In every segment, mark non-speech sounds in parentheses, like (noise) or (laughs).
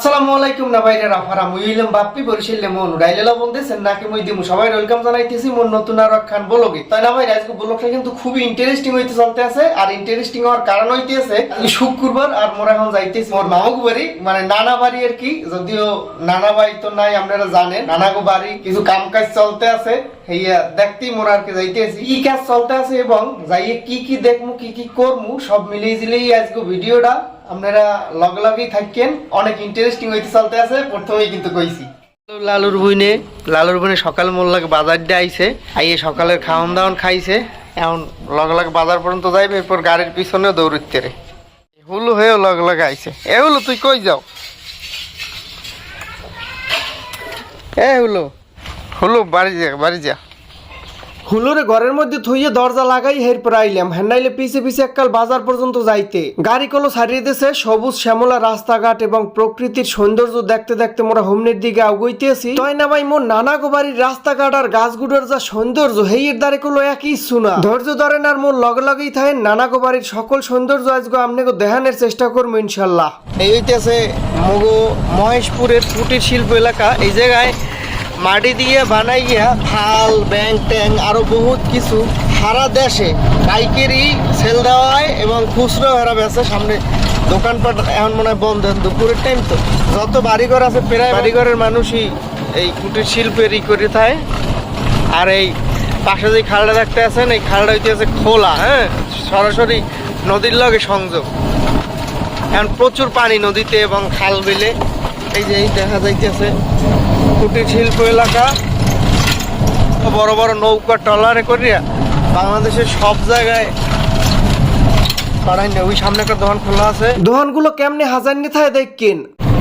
আসসালামু আলাইকুম না রাফারা বাপ্পি, বরিশাল লেমন উড়াইলে লবণ দেশেন নাকি মুই দিমু? সবাই ওয়েলকাম জানাইতেছি নতুন আর খান তাই না ভাই আজকে ব্লগটা কিন্তু খুবই ইন্টারেস্টিং হইতে চলতে আছে আর ইন্টারেস্টিং হওয়ার কারণ হইতেছে শুক্রবার আর মোর এখন যাইতেছি মোর মামুক বাড়ি মানে নানা বাড়ি আর কি, যদিও নানা বাড়ি তো নাই, আপনারা জানেন, নানাগো বাড়ি কিছু কাম কাজ চলতে আছে, হেইয়া দেখতেই মোর আর কি যাইতেছি। কি কাজ চলতে আছে এবং যাইয়ে কি কি দেখমু, কি কি করমু, সব মিলিয়ে জিলেই আজকে ভিডিওটা আপনারা লগে লগেই থাকেন, অনেক ইন্টারেস্টিং হইতে চলতে আছে, প্রথমেই কিন্তু কইছি। লালুর বইনে লালুর বইনে সকাল মোল্লাকে বাজার দিয়ে আইছে, আইয়ে সকালের খাওয়ান দাওয়ান খাইছে, এখন লগে লগে বাজার পর্যন্ত যাইবে, এরপর গাড়ির পিছনে দৌড়িতে রে। হুলু হয়েও লগে লগে আইছে। এ হুলু তুই কই যাও? এ হুলু হুলু, বাড়ি যা বাড়ি যা। হুলুরে ঘরের মধ্যে থইয়ে দরজা লাগাই হের পর আইলাম হ্যান্ডাইলে পিছে পিছে এককাল বাজার পর্যন্ত যাইতে। গাড়ি কলো ছাড়িয়ে দিছে সবুজ শ্যামলা রাস্তাঘাট এবং প্রকৃতির সৌন্দর্য দেখতে দেখতে মোরা হোমনের দিকে আগুইতেছি। তাই না ভাই, মোর নানা গো বাড়ির রাস্তাঘাট আর গাছগুলোর যা সৌন্দর্য, হেইয়ের দ্বারে কলো একই শোনা ধৈর্য ধরেন আর মোর লগে লগেই থাকেন নানা গো বাড়ির সকল সৌন্দর্য আজকে আমনেকে দেখানোর চেষ্টা করব ইনশাল্লাহ। এই হইতেছে মগো মহেশপুরের কুটির শিল্প এলাকা। এই জায়গায় মাটি দিয়ে বানাইয়া খাল ব্যাং, ট্যাং আরও বহুত কিছু সারা দেশে পাইকারি সেল দেওয়া হয় এবং খুচরো হারা বেছে সামনে দোকানপাট এখন মনে হয় বন্ধ। দুপুরের টাইম তো। যত বাড়িঘর আছে, প্রায় বাড়িঘরের মানুষই এই কুটির শিল্পের ই করে থাকে। আর এই পাশে যে খালটা দেখতে আছেন, এই খালটা হইতে হইতেছে খোলা হ্যাঁ? সরাসরি নদীর লগে সংযোগ। এখন প্রচুর পানি নদীতে এবং খাল বিলে। এই যে এই দেখা যাইতেছে। কুটির শিল্প এলাকা। বড় বড় নৌকা ট্রলারে করিয়া বাংলাদেশের সব জায়গায় ওই সামনে একটা দোকান খোলা আছে। দোকানগুলো কেমনে হাজার নিয়ে থাকে দেখেন?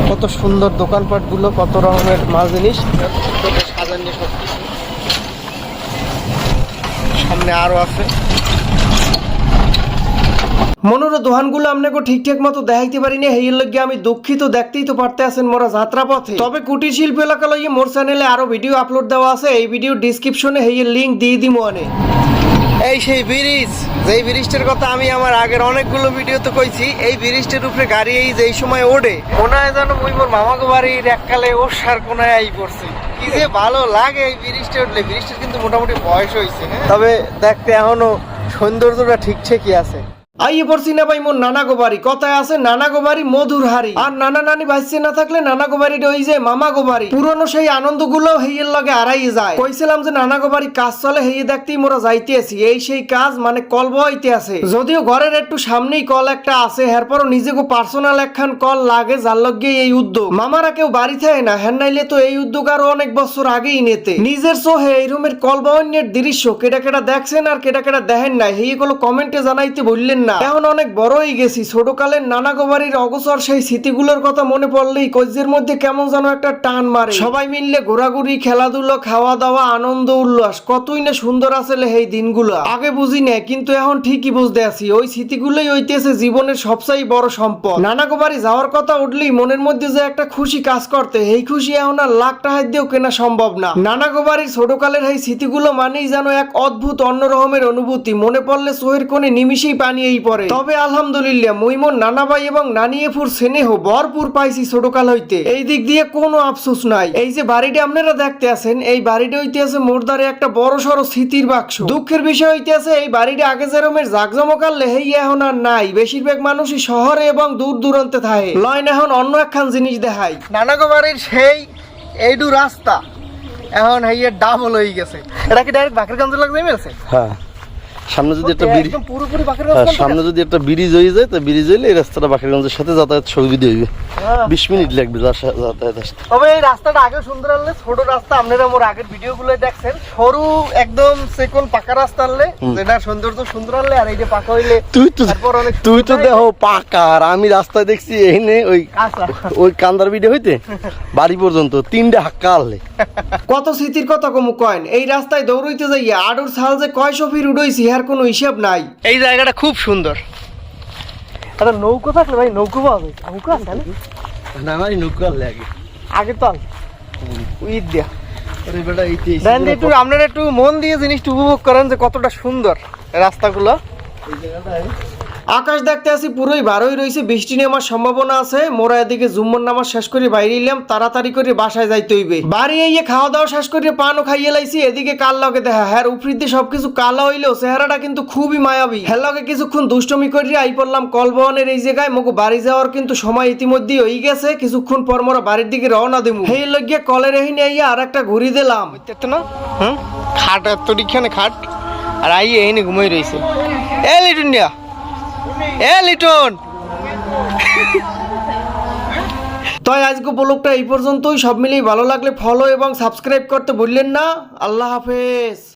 কত সুন্দর দোকানপাটগুলো কত রকমের মাল জিনিস। হাজার নিয়ে সব কিছু। সামনে আরও আছে। মনোর দোহানগুলো আপনাকে ঠিকঠাক মতো দেখাইতে পারি না হেইয়ের লগে আমি দুঃখিত, দেখতেই তো পারতে আছেন মোরা যাত্রা পথে তবে কুটির শিল্প এলাকা লইয়ে মোর চ্যানেলে আরও ভিডিও আপলোড দেওয়া আছে। এই ভিডিও ডিসক্রিপশনে হেইয়ের লিংক দিয়ে দিমো অনেক এই সেই ব্রিজ, যেই ব্রিজটার কথা আমি আমার আগের অনেকগুলো ভিডিওতে কইছি, এই ব্রিজটার উপরে গাড়ি এই যে এই সময় ওঠে মনে হয় যেন মুই মোর মামাকে বাড়ির এককালে ওর সার কোনায় আই পড়ছে। কি যে ভালো লাগে এই ব্রিজটা উঠলে। ব্রিজটার কিন্তু মোটামুটি বয়স হয়েছে তবে দেখতে এখনও সৌন্দর্যটা ঠিকঠাকই আছে। আইয়ে পড়ছি না ভাই মোর নানা গোবারি কথায় আছে, নানা গোবারি মধুর হারি আর নানা নানি বাইসে না থাকলে নানা গোবারি ওই যে মামা গোবারি পুরনো সেই আনন্দগুলো হেইয়ের লগে আড়াই যায়। কইছিলাম যে, নানা গোবারি কাজ চলে হেয়ে দেখতেই মোরা যাইতে আছি এই সেই কাজ মানে কল বইতে আছে যদিও ঘরের একটু সামনেই কল একটা আছে এরপরও নিজেকে পার্সোনাল একখান কল লাগে যার লগে এই উদ্যোগ। মামারা কেউ বাড়ি থাকে না হ্যান নাইলে তো এই উদ্যোগ আরও অনেক বছর আগেই নেতে। নিজের সোহে এই রুমের কল বয়নের দৃশ্য কেটা কেটা দেখছেন আর কেটা কেটা দেখেন না হেইগুলো কমেন্টে জানাইতে বললেন না। এখন অনেক বড় হয়ে গেছি। ছোটকালের নানা গোবারির অগসর সেই স্মৃতিগুলোর কথা মনে পড়লেই কইজের মধ্যে কেমন যেন একটা টান মারে। সবাই মিললে ঘোরাঘুরি, খেলাধুলো খাওয়া দাওয়া আনন্দ, উল্লাস, কতই না সুন্দর আসলে এই দিনগুলো। আগে বুঝি না কিন্তু এখন ঠিকই বুঝতে আছি, ওই স্মৃতিগুলোই হইতেছে জীবনের সবচাই বড় সম্পদ। নানা গোবারি যাওয়ার কথা উঠলেই মনের মধ্যে যে একটা খুশি কাজ করতে এই খুশি এখন আর লাখ টাকা দিয়েও কেনা সম্ভব না। নানা গোবারির ছোটকালের এই স্মৃতিগুলো মানেই যেন এক অদ্ভুত অন্য রকমের অনুভূতি। মনে পড়লে সোহের কোণে নিমিশেই পানি এই পড়ে। তবে আলহামদুলিল্লাহ মুইমন নানা ভাই এবং নানিয়েপুর স্নেহ ভরপুর পাইছি ছোটকাল হইতে। এই দিক দিয়ে কোনো আফসোস নাই। এই যে বাড়িটা আপনারা দেখতে আছেন এই বাড়িটা হইতে আছে মোরদারে একটা বড় সড়ো স্মৃতির বাক্স। দুঃখের বিষয় হইতে আছে এই বাড়িটা আগে যেরমের জাকজমকাল লেহেই এখন আর নাই। বেশিরভাগ মানুষই শহরে এবং দূর দূরান্তে থাকে। লয়ন এখন অন্য একখান জিনিস দেখাই নানাগো বাড়ির সেই এইডু রাস্তা এখন হেইয়ের ডাবল হয়ে গেছে। এটা কি ডাইরেক্ট বাকেরগঞ্জ লাগবে মেলছে? হ্যাঁ। সামনে যদি একটা ব্রিজ হ্যাঁ, সামনে যদি একটা ব্রিজ হয়ে যায় তো ব্রিজ হইলে এই রাস্তাটা বাকেরগঞ্জের সাথে যাতায়াত সুবিধা হইবে। বিশ মিনিট লাগবে যাতায়াত আসতে। তবে এই রাস্তাটা আগে সুন্দর আনলে ছোট রাস্তা আপনারা মোর আগের ভিডিও গুলো দেখছেন। সরু একদম সেকন পাকা রাস্তা আনলে যেটা সৌন্দর্য সুন্দর আনলে আর এই যে পাকা হইলে তুই তো তারপর তুই তো দেহ পাকা আর আমি রাস্তায় দেখছি এইনে ওই ওই কান্দার ভিডিও হইতে? (laughs) বাড়ি পর্যন্ত তিনটা হাক্কা আনলে। (laughs) কত স্মৃতির কথা কমু কয়েন? এই রাস্তায় দৌড়াইতে যাইয়া আডুর সাল যে কয়শো ফির উড়ইছি এর কোনো হিসাব নাই। এই জায়গাটা খুব সুন্দর। একটা নৌকো থাকলে ভাই নৌকো পাওয়া যায়। নৌকো আছে না? না নৌকো নৌকা আগে আগে তো আন। উইথ দিয়া। একটু আপনারা একটু মন দিয়ে জিনিসটা উপভোগ করেন যে কতটা সুন্দর রাস্তাগুলো। এই জায়গাটায় আকাশ দেখতে আসি, পুরোই বারোই রয়েছে, বৃষ্টি নেওয়ার সম্ভাবনা আছে। মোরা এদিকে জুম্মন নামাজ শেষ করে বাইরে এলাম, তাড়াতাড়ি করে বাসায় যাইতে হইবে। বাড়ি এই খাওয়া দাওয়া শেষ করে পানও খাইয়ে লাইছি, এদিকে কাল লগে দেখা? হ্যাঁ উপরিতে সবকিছু কালো হইলেও চেহারাটা কিন্তু খুবই মায়াবী। হ্যাঁ লগে কিছুক্ষণ দুষ্টমি করিয়া আই পড়লাম কলবনের এই জায়গায় মগু বাড়ি যাওয়ার কিন্তু সময় ইতিমধ্যেই হয়ে গেছে। কিছুক্ষণ পর মোরা বাড়ির দিকে রওনা দেবো সেই লগে কলের এহিনে আইয়া আর একটা ঘুরি দিলাম। না? খাট এত খাট? আর আই এখানে ঘুমাই রয়েছে এ লিটন দিয়া এ, লিটন। তাই আজকে ব্লগটা এই পর্যন্তই। সব মিলিয়ে ভালো লাগলে ফলো এবং সাবস্ক্রাইব করতে ভুললেন না। আল্লাহ হাফেজ।